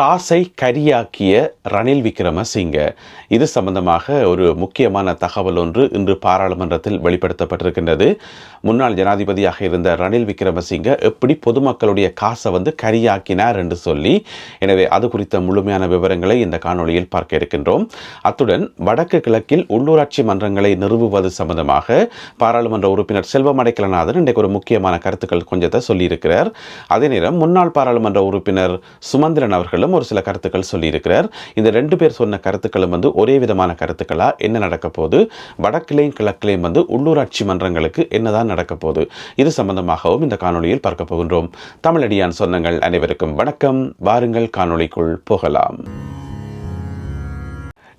காசை கரியாக்கிய ரணில் விக்ரமசிங்க. இது சம்பந்தமாக ஒரு முக்கியமான தகவல் ஒன்று இன்று பாராளுமன்றத்தில் வெளிப்படுத்தப்பட்டிருக்கின்றது. முன்னாள் ஜனாதிபதியாக இருந்த ரணில் விக்ரமசிங்க எப்படி பொதுமக்களுடைய காசை வந்து கரியாக்கினார் என்று சொல்லி எனவே அது குறித்த முழுமையான விவரங்களை இந்த காணொலியில் பார்க்க இருக்கின்றோம். அத்துடன் வடக்கு கிழக்கில் உள்ளூராட்சி மன்றங்களை நிறுவுவது சம்பந்தமாக பாராளுமன்ற உறுப்பினர் செல்வம் அடைக்கலநாதன் இன்றைக்கு ஒரு முக்கியமான கருத்துக்கள் கொஞ்சத்தை சொல்லியிருக்கிறார். அதே நேரம் முன்னாள் பாராளுமன்ற உறுப்பினர் சுமந்திரன் அவர்களும் ஒரு சில கருத்துக்கள் சொல்லியிருக்கிறார். இந்த ரெண்டு பேர் சொன்ன கருத்துக்களும் வந்து ஒரே விதமான கருத்துக்களா? என்ன நடக்க போகுது? வடக்கிலையும் கிழக்கிலையும் வந்து உள்ளூராட்சி மன்றங்களுக்கு என்னதான் நடக்க போகுது? இது சம்பந்தமாகவும் இந்த காணொளியில் பார்க்க போகின்றோம். தமிழடியான் சொந்தங்கள் அனைவருக்கும் வணக்கம். வாருங்கள் காணொளிக்குள் போகலாம்.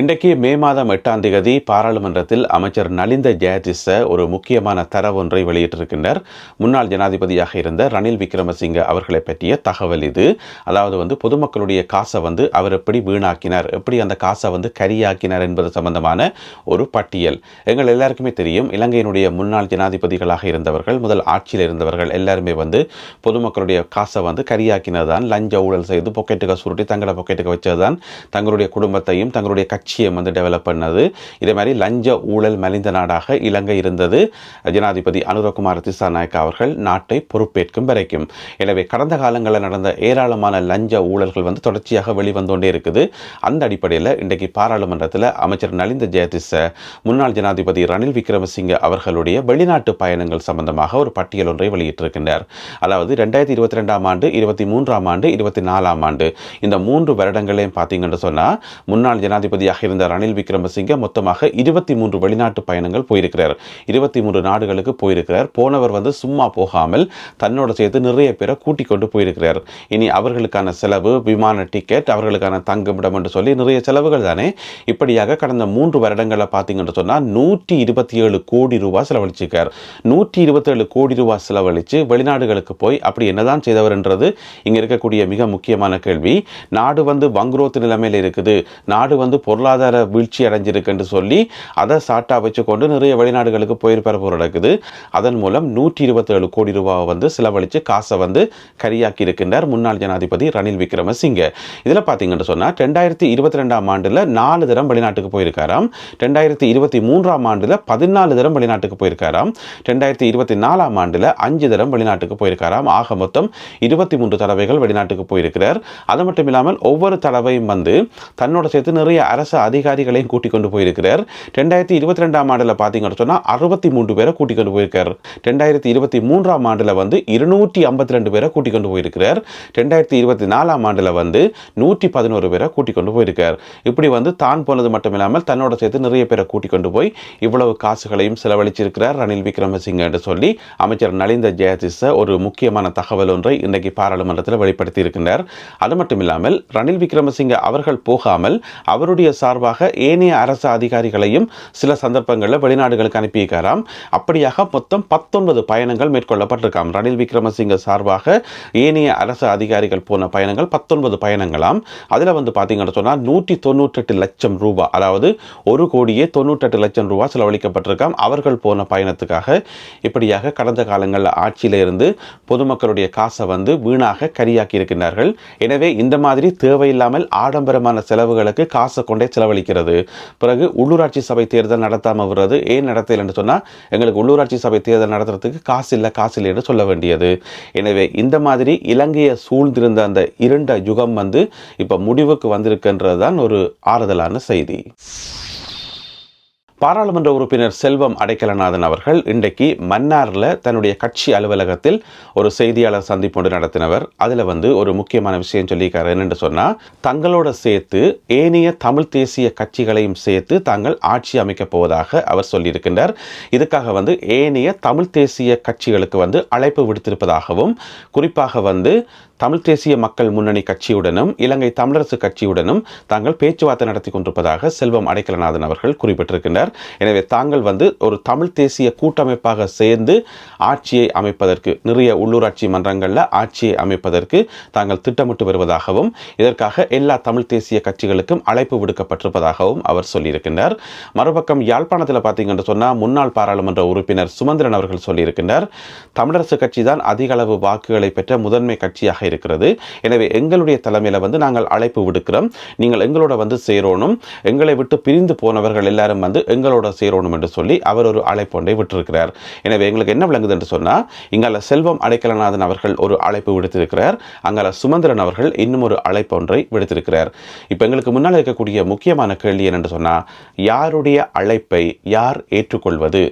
இன்றைக்கு மே மாதம் எட்டாம் தேதி பாராளுமன்றத்தில் அமைச்சர் நலிந்த ஜெயதிச ஒரு முக்கியமான தரவு ஒன்றை வெளியிட்டிருக்கின்றார். முன்னாள் ஜனாதிபதியாக இருந்த ரணில் விக்ரமசிங்க அவர்களை பற்றிய தகவல் இது. அதாவது வந்து பொதுமக்களுடைய காசை வந்து அவர் எப்படி வீணாக்கினார் எப்படி அந்த காசை வந்து கரியாக்கினார் என்பது சம்பந்தமான ஒரு பட்டியல். எங்கள் எல்லாருக்குமே தெரியும் இலங்கையினுடைய முன்னாள் ஜனாதிபதிகளாக இருந்தவர்கள் முதல் ஆட்சியில் இருந்தவர்கள் எல்லாருமே வந்து பொதுமக்களுடைய காசை வந்து கரியாக்கினது தான் லஞ்ச ஊழல் செய்து பொக்கெட்டுக்கு சுருட்டி தங்களை பொக்கெட்டுக்கு வச்சது தான் தங்களுடைய குடும்பத்தையும் தங்களுடைய லட்சியம் வந்து டெவலப் பண்ணது. இதே மாதிரி லஞ்ச ஊழல் மலிந்த நாடாக இலங்கை இருந்தது. ஜனாதிபதி அனுரகுமார் திசாநாயக்கா அவர்கள் நாட்டை பொறுப்பேற்கும் வரைக்கும். எனவே கடந்த காலங்களில் நடந்த ஏராளமான லஞ்ச ஊழல்கள் வந்து தொடர்ச்சியாக வெளிவந்தோண்டே இருக்குது. அந்த அடிப்படையில் இன்றைக்கு பாராளுமன்றத்தில் அமைச்சர் நலிந்த ஜெயதிச முன்னாள் ஜனாதிபதி ரணில் விக்ரமசிங்க அவர்களுடைய வெளிநாட்டு பயணங்கள் சம்பந்தமாக ஒரு பட்டியல் ஒன்றை வெளியிட்டிருக்கின்றார். அதாவது ரெண்டாயிரத்தி இருபத்தி ரெண்டாம் ஆண்டு இருபத்தி மூன்றாம் ஆண்டு இருபத்தி நாலாம் ஆண்டு. இந்த மூன்று வருடங்களையும் பார்த்தீங்கன்னு சொன்னால் முன்னாள் ஜனாதிபதியாக இருந்த ரணில் விக்ரமசிங்க. மொத்தமாக இருபத்தி மூன்று வெளிநாட்டு பயணங்கள் போயிருக்கிறார். இருபத்தி மூன்று நாடுகளுக்கு போயிருக்கிறார். போனவர் வந்து சும்மா போகாமல் தன்னோட சேர்த்து நிறைய பேரை கூட்டிக் கொண்டு போயிருக்கிறார். இனி அவர்களுக்கான செலவு விமான டிக்கெட் அவர்களுக்கான தங்குமிடம் என்று சொல்லி நிறைய செலவுகள் தானே. இப்படியாக கடந்த மூன்று வருடங்களில் பார்த்தீங்கன்னு சொன்னால் நூற்றி இருபத்தி ஏழு கோடி ரூபாய் செலவழிச்சிருக்கார். நூற்றி இருபத்தேழு கோடி ரூபாய் செலவழித்து வெளிநாடுகளுக்கு போய் அப்படி என்னதான் செய்தவர்ன்றது இங்கே இருக்கக்கூடிய மிக முக்கியமான கேள்வி. நாடு வந்து வங்குரோத்து நிலைமையில் இருக்குது. நாடு வந்து பொருளாதார பொருளாதார வீழ்ச்சி அடைஞ்சிருக்குன்னு சொல்லி அதை சாட்டாக வச்சு கொண்டு நிறைய வெளிநாடுகளுக்கு போயிருப்பார் போல நடக்குது. அதன் மூலம் நூற்றி இருபத்தேழு கோடி ரூபாவை வந்து செலவழித்து காசை வந்து கரியாக்கி இருக்கின்றார் முன்னாள் ஜனாதிபதி ரணில் விக்ரமசிங்க. இதில் பார்த்தீங்கன்னு சொன்னால் ரெண்டாயிரத்தி இருபத்தி ரெண்டாம் ஆண்டில் நாலு தரம் வெளிநாட்டுக்கு போயிருக்காராம். ரெண்டாயிரத்தி இருபத்தி மூன்றாம் ஆண்டில் பதினாலு தரம் வெளிநாட்டுக்கு போயிருக்காராம். ரெண்டாயிரத்தி இருபத்தி நாலாம் ஆண்டில் அஞ்சு தரம் வெளிநாட்டுக்கு போயிருக்காராம். ஆக மொத்தம் இருபத்தி மூன்று தடவைகள் வெளிநாட்டுக்கு போயிருக்கிறார். அது மட்டும் இல்லாமல் ஒவ்வொரு தடவையும் வந்து தன்னோட சேர்த்து நிறைய அரச அதிகாரிகளையும் கூட்டிக் கொண்டு போயிருக்கிறார். ரெண்டாயிரத்தி இருபத்தி ரெண்டாம் ஆண்டில் பார்த்தீங்கன்னு சொன்னால் அறுபத்தி மூன்று பேரை கூட்டிக் கொண்டு போயிருக்கார். ரெண்டாயிரத்தி இருபத்தி மூன்றாம் ஆண்டில் வந்து இருநூற்றி ஐம்பத்தி ரெண்டு பேரை கூட்டிக் கொண்டு போயிருக்கிறார். ரெண்டாயிரத்தி இருபத்தி நாலாம் ஆண்டில் வந்து நூற்றி பதினோரு பேரை கூட்டிக் கொண்டு போயிருக்கார். இப்படி வந்து தான் போனது மட்டும் இல்லாமல் தன்னோட சேர்த்து நிறைய பேரை கூட்டிக் கொண்டு போய் இவ்வளவு காசுகளையும் செலவழிச்சிருக்கிறார் ரணில் விக்ரமசிங்க என்று சொல்லி அமைச்சர் நலிந்த ஜெயதிச ஒரு முக்கியமான தகவல் ஒன்றை இன்றைக்கு பாராளுமன்றத்தில் வெளிப்படுத்தி இருக்கின்றார் அது மட்டும் இல்லாமல் ரணில் விக்ரமசிங்க அவர்கள் போகாமல் அவருடைய சார்பாக ஏனைய அரசு அதிகாரிகளையும் சில சந்தர்ப்பங்களில் வெளிநாடுகளுக்கு அனுப்பியிருக்காராம் அப்படியாக மொத்தம் பத்தொன்பது பயணங்கள் மேற்கொள்ளப்பட்டிருக்காம். ரணில் விக்ரமசிங்க சார்பாக ஏனைய அரசு அதிகாரிகள் போன பயணங்கள் பத்தொன்பது பயணங்களாம். அதில் வந்து பார்த்தீங்கன்னு சொன்னால் நூற்றி தொண்ணூற்றெட்டு லட்சம் ரூபாய் அதாவது ஒரு கோடியே தொண்ணூற்றெட்டு லட்சம் ரூபாய் செலவழிக்கப்பட்டிருக்காம். அவர்கள் போன பயணத்துக்காக இப்படியாக கடந்த காலங்களில் ஆட்சியில் இருந்து பொதுமக்களுடைய காசை வந்து வீணாக கரியாக்கி இருக்கின்றார்கள் எனவே இந்த மாதிரி தேவையில்லாமல் ஆடம்பரமான செலவுகளுக்கு காசை கொண்டே செலவழிக்கிறது. பிறகு உள்ளூராட்சி சபை தேர்தல் நடத்தாமல் வருது ஏன் நடத்தல என்று சொன்னால் எங்களுக்கு உள்ளூராட்சி சபை தேர்தல் நடத்துறதுக்கு காசு இல்லை காசு இல்லை என்று சொல்ல வேண்டியது. எனவே இந்த மாதிரி இலங்கையை சூழ்ந்திருந்த அந்த இருண்ட யுகம் வந்து இப்போ முடிவுக்கு வந்திருக்கின்றது தான் ஒரு ஆறுதலான செய்தி. பாராளுமன்ற உறுப்பினர் செல்வம் அடைக்கலநாதன் அவர்கள் இன்றைக்கு மன்னாரில் தன்னுடைய கட்சி அலுவலகத்தில் ஒரு செய்தியாளர் சந்திப்பு ஒன்று நடத்தினவர். அதில் வந்து ஒரு முக்கியமான விஷயம் சொல்லியிருக்காரு. என்னென்று சொன்னால் தங்களோட சேர்த்து ஏனைய தமிழ் தேசிய கட்சிகளையும் சேர்த்து தாங்கள் ஆட்சி அமைக்கப் போவதாக அவர் சொல்லியிருக்கின்றார். இதுக்காக வந்து ஏனைய தமிழ் தேசிய கட்சிகளுக்கு வந்து அழைப்பு விடுத்திருப்பதாகவும் குறிப்பாக வந்து தமிழ் தேசிய மக்கள் முன்னணி கட்சியுடனும் இலங்கை தமிழரசு கட்சியுடனும் தாங்கள் பேச்சுவார்த்தை நடத்தி கொண்டிருப்பதாக செல்வம் அடைக்கலநாதன் அவர்கள் குறிப்பிட்டிருக்கின்றார். எனவே தாங்கள் வந்து ஒரு தமிழ் தேசிய கூட்டமைப்பாக சேர்ந்து ஆட்சியை அமைப்பதற்கு நிறைய உள்ளூராட்சி மன்றங்களில் ஆட்சியை அமைப்பதற்கு தாங்கள் திட்டமிட்டு வருவதாகவும் இதற்காக எல்லா தமிழ் தேசிய கட்சிகளுக்கும் அழைப்பு விடுக்கப்பட்டிருப்பதாகவும் அவர் சொல்லியிருக்கின்றார். மறுபக்கம் யாழ்ப்பாணத்தில் பார்த்தீங்கன்னு சொன்னால் முன்னாள் பாராளுமன்ற உறுப்பினர் சுமந்திரன் அவர்கள் சொல்லியிருக்கின்றார் தமிழரசு கட்சி தான் அதிக அளவு வாக்குகளை பெற்ற முதன்மை கட்சியாக இருக்கிறது. எனவே எங்களுடைய தலைமையில் வந்து நாங்கள் அழைப்பு விடுக்கிறோம். நீங்கள் எங்களோட வந்து சேரணும். எங்களை விட்டு பிரிந்து போனவர்கள் எல்லாரும் வந்து எங்களோட சேரணும் என்று சொல்லி அவர் ஒரு அழைப்பு ஒன்றை விட்டிருக்கிறார். எனவே எங்களுக்கு என்ன விளங்குது என்று சொன்னால் இங்கால செல்வம் அடைக்கலநாதன் அவர்கள் ஒரு அழைப்பு விடுத்திருக்கிறார். அங்கால சுமந்திரன் அவர்கள் இன்னும் ஒரு அழைப்பு ஒன்றை விடுத்திருக்கிறார். இப்போ எங்களுக்கு முன்னால் இருக்கக்கூடிய முக்கியமான கேள்வி என்னென்று சொன்னால் யாருடைய அழைப்பை யார் ஏற்றுக்கொள்வது?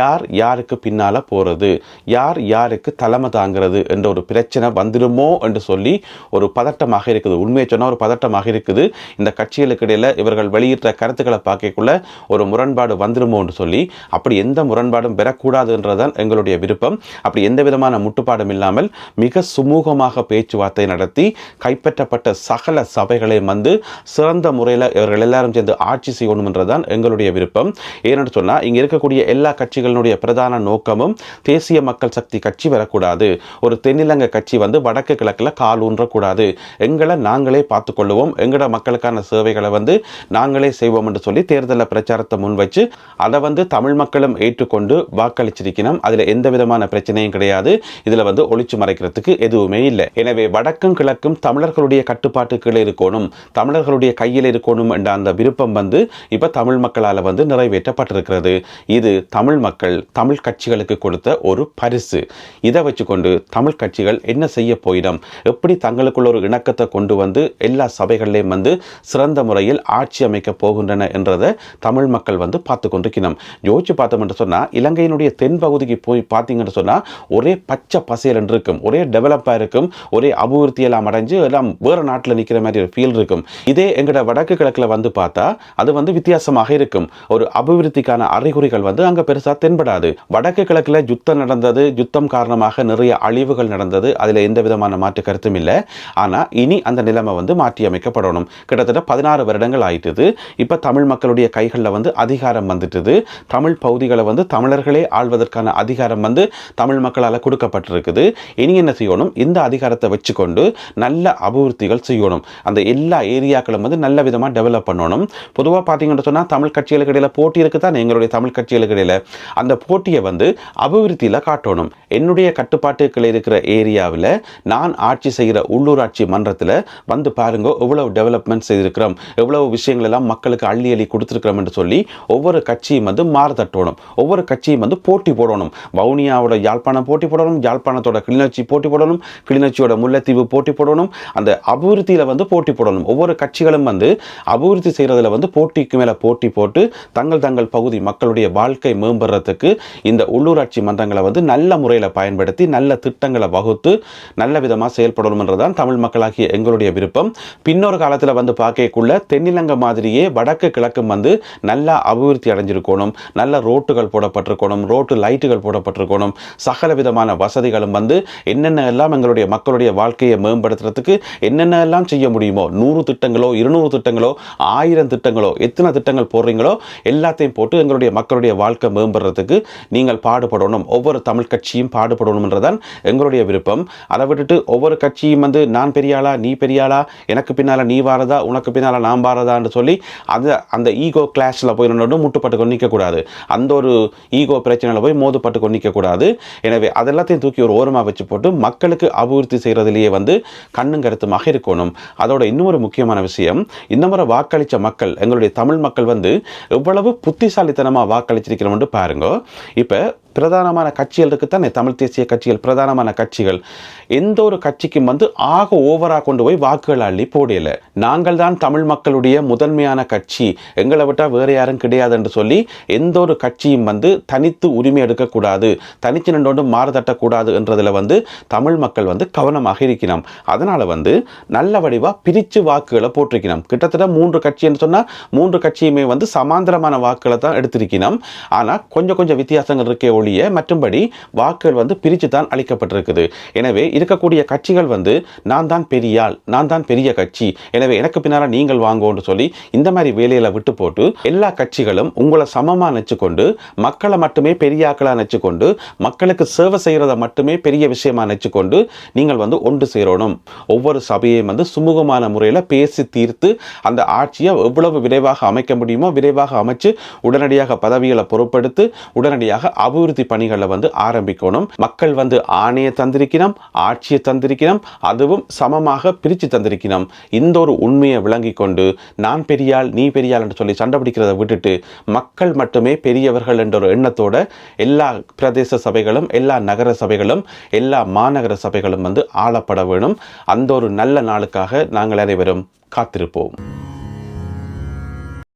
யார் யாருக்கு பின்னால் போகிறது யார் யாருக்கு தலைமை தாங்கிறது? என்ற ஒரு பிரச்சனை வந்துடுமோ என்று சொல்லி ஒரு பதட்டமாக இருக்குது. உண்மையை சொன்னால் ஒரு பதட்டமாக இருக்குது. இந்த கட்சிகளுக்கு இடையில் இவர்கள் வெளியிட்ட கருத்துக்களை பார்க்கக்குள்ள ஒரு முரண்பாடு வந்துடுமோ என்று சொல்லி அப்படி எந்த முரண்பாடும் பெறக்கூடாதுன்றதான் எங்களுடைய விருப்பம். அப்படி எந்த விதமான முட்டுப்பாடும் இல்லாமல் மிக சுமூகமாக பேச்சுவார்த்தை நடத்தி கைப்பற்றப்பட்ட சகல சபைகளை வந்து சிறந்த முறையில் இவர்கள் எல்லாரும் சேர்ந்து ஆட்சி செய்யணும்ன்றதான் எங்களுடைய விருப்பம். ஏனென்று சொன்னால் இங்கே இருக்கக்கூடிய எல்லா கட்சிகளினுடைய பிரதான நோக்கமும் தேசிய மக்கள் சக்தி கட்சி வரக்கூடாது. ஒரு தென்னிலங்க கட்சி வந்து வடக்கு கிழக்கு கிழக்கில் கால் ஊன்றக்கூடாது. எங்களை நாங்களே பார்த்துக்கொள்ளுவோம். எங்களோட மக்களுக்கான சேவைகளை வந்து நாங்களே செய்வோம் என்று சொல்லி தேர்தலில் பிரச்சாரத்தை முன்வச்சு அதை வந்து தமிழ் மக்களும் ஏற்றுக்கொண்டு வாக்களிச்சிருக்கணும். அதில் எந்த விதமான பிரச்சனையும் கிடையாது. இதில் வந்து ஒழிச்சு மறைக்கிறதுக்கு எதுவுமே இல்லை. எனவே வடக்கும் கிழக்கும் தமிழர்களுடைய கட்டுப்பாட்டு இருக்கணும். தமிழர்களுடைய கையில் இருக்கணும் என்ற அந்த விருப்பம் வந்து இப்போ தமிழ் மக்களால் வந்து நிறைவேற்றப்பட்டிருக்கிறது. இது தமிழ் மக்கள் தமிழ் கட்சிகளுக்கு கொடுத்த ஒரு பரிசு. இதை வச்சுக்கொண்டு தமிழ் கட்சிகள் என்ன செய்ய போயிடும்? எப்படி தங்களுக்குள்ள ஒரு இணக்கத்தை கொண்டு வந்து எல்லா சபைகளிலையும் வந்து சிறந்த முறையில் ஆட்சி அமைக்க போகின்றன என்றதை தமிழ் மக்கள் வந்து பார்த்து கொண்டிருக்கணும் யோசிச்சு பார்த்தோம் என்று சொன்னால் இலங்கையினுடைய தென் பகுதிக்கு போய் பார்த்தீங்கன்னு சொன்னால் ஒரே பச்சை பசையல் என்று இருக்கும். ஒரே டெவலப்பாக இருக்கும். ஒரே அபிவிருத்தி எல்லாம் அடைஞ்சு எல்லாம் வேறு நாட்டில் நிற்கிற மாதிரி ஒரு ஃபீல் இருக்கும். இதே எங்களோட வடக்கு கிழக்கில் வந்து பார்த்தா அது வந்து வித்தியாசமாக இருக்கும். ஒரு அபிவிருத்திக்கான அறிகுறிகள் வந்து அங்கே பெருசாக தென்படாது. வடக்கு கிழக்கில் யுத்தம் நடந்தது யுத்தம் காரணமாக நிறைய அழிவுகள் நடந்தது. அதில் எந்த விதமான மாற்று கருத்தும் இல்லை. ஆனால் இனி அந்த நிலைமை வந்து மாற்றி அமைக்கப்படணும். கிட்டத்தட்ட பதினாறு வருடங்கள் ஆயிட்டுது. இப்போ தமிழ் மக்களுடைய கைகளில் வந்து அதிகாரம் வந்துட்டுது. தமிழ் பகுதிகளை வந்து தமிழர்களே ஆள்வதற்கான அதிகாரம் வந்து தமிழ் மக்களால் கொடுக்கப்பட்டிருக்குது. இனி என்ன செய்யணும்? இந்த அதிகாரத்தை வச்சுக்கொண்டு நல்ல அபிவிருத்திகள் செய்யணும். அந்த எல்லா ஏரியாக்களும் வந்து நல்ல விதமாக டெவலப் பண்ணணும். பொதுவாக பார்த்தீங்கன்னு சொன்னால் தமிழ் கட்சிகளுக்கு இடையில் போட்டி இருக்குது தான் எங்களுடைய தமிழ் கட்சிகளுக்கு இடையில். அந்த போட்டியை வந்து அபிவிருத்தியில் காட்டணும். என்னுடைய கட்டுப்பாட்டுக்கள் இருக்கிற ஏரியாவில் நான் ஆட்சி செய்கிற உள்ளூராட்சி மன்றத்தில் வந்து பாருங்க எவ்வளவு டெவலப்மெண்ட் செய்திருக்கிறோம் எவ்வளவு விஷயங்கள் எல்லாம் மக்களுக்கு அள்ளி அள்ளி கொடுத்துருக்கிறோம் என்று சொல்லி ஒவ்வொரு கட்சியும் வந்து மாறுதட்டணும் ஒவ்வொரு கட்சியும் வந்து போட்டி போடணும். வவுனியாவோட யாழ்ப்பாணம் போட்டி போடணும் யாழ்ப்பாணத்தோட கிளிநொச்சி போட்டி போடணும் கிளிநொச்சியோட முல்லைத்தீவு போட்டி போடணும் அந்த அபிவிருத்தியில் வந்து போட்டி போடணும். ஒவ்வொரு கட்சிகளும் வந்து அபிவிருத்தி செய்கிறதுல வந்து போட்டிக்கு மேலே போட்டி போட்டு தங்கள் தங்கள் பகுதி மக்களுடைய வாழ்க்கை மேம்படுறதுக்கு இந்த உள்ளூராட்சி மன்றங்களை வந்து நல்ல முறையில் பயன்படுத்தி நல்ல திட்டங்களை வகுத்து நல்ல விதமாக செயல்படணும்ன்றதான் தமிழ் மக்களாகிய எங்களுடைய விருப்பம். பின்னொரு காலத்தில் வந்து பார்க்கக்குள்ள தென்னிலங்கை மாதிரியே வடக்கு கிழக்கும் வந்து நல்லா அபிவிருத்தி அடைஞ்சிருக்கணும். நல்ல ரோட்டுகள் போடப்பட்டிருக்கணும். ரோட்டு லைட்டுகள் போடப்பட்டிருக்கணும். சகல விதமான வசதிகளும் வந்து என்னென்ன எல்லாம் எங்களுடைய மக்களுடைய வாழ்க்கையை மேம்படுத்துறதுக்கு என்னென்ன எல்லாம் செய்ய முடியுமோ நூறு திட்டங்களோ இருநூறு திட்டங்களோ ஆயிரம் திட்டங்களோ எத்தனை திட்டங்கள் போடுறீங்களோ எல்லாத்தையும் போட்டு எங்களுடைய மக்களுடைய வாழ்க்கை மேம்படுறதுக்கு நீங்கள் பாடுபடணும். ஒவ்வொரு தமிழ் கட்சியும் பாடுபடணும்ன்றதான் எங்களுடைய விருப்பம். அதை விட்டுட்டு ஒவ்வொரு கட்சியும் வந்து நான் பெரியாளா நீ பெரியாளா எனக்கு பின்னால் நீ வாரதா? உனக்கு பின்னால் நான் வாரதான்னு சொல்லி அது அந்த ஈகோ கிளாஷில் போய் ரெண்டு முட்டுப்பட்டு கொண்டு நிற்கக்கூடாது அந்த ஒரு ஈகோ பிரச்சனையில் போய் மோதுப்பட்டு கொண்டு நிற்கக்கூடாது எனவே அதெல்லாத்தையும் தூக்கி ஒரு ஓரமாக வச்சு போட்டு மக்களுக்கு அபிவிருத்தி செய்கிறதுலேயே வந்து கண்ணும் கருத்துமாக இருக்கணும். அதோட இன்னொரு முக்கியமான விஷயம் இந்த முறை வாக்களித்த மக்கள் எங்களுடைய தமிழ் மக்கள் வந்து எவ்வளவு புத்திசாலித்தனமாக வாக்களிச்சிருக்கிறோம்னு பாருங்க. இப்போ பிரதானமான கட்சிகள் இருக்குத்தானே தமிழ் தேசிய கட்சிகள் பிரதானமான கட்சிகள். எந்த ஒரு கட்சிக்கும் வந்து ஆக ஓவராக கொண்டு போய் வாக்குகள் அள்ளி போடல. நாங்கள் தான் தமிழ் மக்களுடைய முதன்மையான கட்சி. எங்களை விட்டால் வேறு யாரும் கிடையாது என்று சொல்லி எந்த ஒரு கட்சியும் வந்து தனித்து உரிமை எடுக்கக்கூடாது தனித்து நின்றோண்டு மாறுதட்டக்கூடாது என்றதில் வந்து தமிழ் மக்கள் வந்து கவனமாக இருக்கணும் அதனால் வந்து நல்ல வடிவாக பிரித்து வாக்குகளை போட்டிருக்கணும் கிட்டத்தட்ட மூன்று கட்சின்னு சொன்னால் மூன்று கட்சியுமே வந்து சமாந்தரமான வாக்குகளை தான் எடுத்திருக்கணும் ஆனால் கொஞ்சம் கொஞ்சம் வித்தியாசங்கள் இருக்கே ஒழிய மற்றும்படி வாக்குகள் வந்து பிரித்து தான் அளிக்கப்பட்டிருக்குது. எனவே இருக்கக்கூடிய கட்சிகள் வந்து நான் தான் பெரியாள் நான் தான் பெரிய கட்சி எனவே எனக்கு பின்னால் நீங்கள் வாங்கோன்னு சொல்லி இந்த மாதிரி வேலையில் விட்டு போட்டு எல்லா கட்சிகளும் உங்களை சமமாக நினச்சிக்கொண்டு மக்களை மட்டுமே பெரியாக்களாக நினச்சிக்கொண்டு மக்களுக்கு சேவை செய்கிறத மட்டுமே பெரிய விஷயமாக நினச்சிக்கொண்டு நீங்கள் வந்து ஒன்று சேரணும். ஒவ்வொரு சபையையும் வந்து சுமூகமான முறையில் பேசி தீர்த்து அந்த ஆட்சியை எவ்வளவு விரைவாக அமைக்க முடியுமோ விரைவாக அமைச்சு உடனடியாக பதவிகளை பொறுப்படுத்து உடனடியாக அபிவிருத்தி அபிவிருத்தி பணிகளை வந்து ஆரம்பிக்கணும். மக்கள் வந்து ஆணையை தந்திருக்கணும் ஆட்சியை தந்திருக்கணும் அதுவும் சமமாக பிரித்து தந்திருக்கணும். இந்த ஒரு உண்மையை விளங்கி கொண்டு நான் பெரியாள் நீ பெரியாள் என்று சொல்லி சண்டை பிடிக்கிறத விட்டுட்டு மக்கள் மட்டுமே பெரியவர்கள் என்ற ஒரு எண்ணத்தோட எல்லா பிரதேச சபைகளும் எல்லா நகர சபைகளும் எல்லா மாநகர சபைகளும் வந்து ஆளப்பட வேணும். அந்த ஒரு நல்ல நாளுக்காக நாங்கள் அனைவரும் காத்திருப்போம்.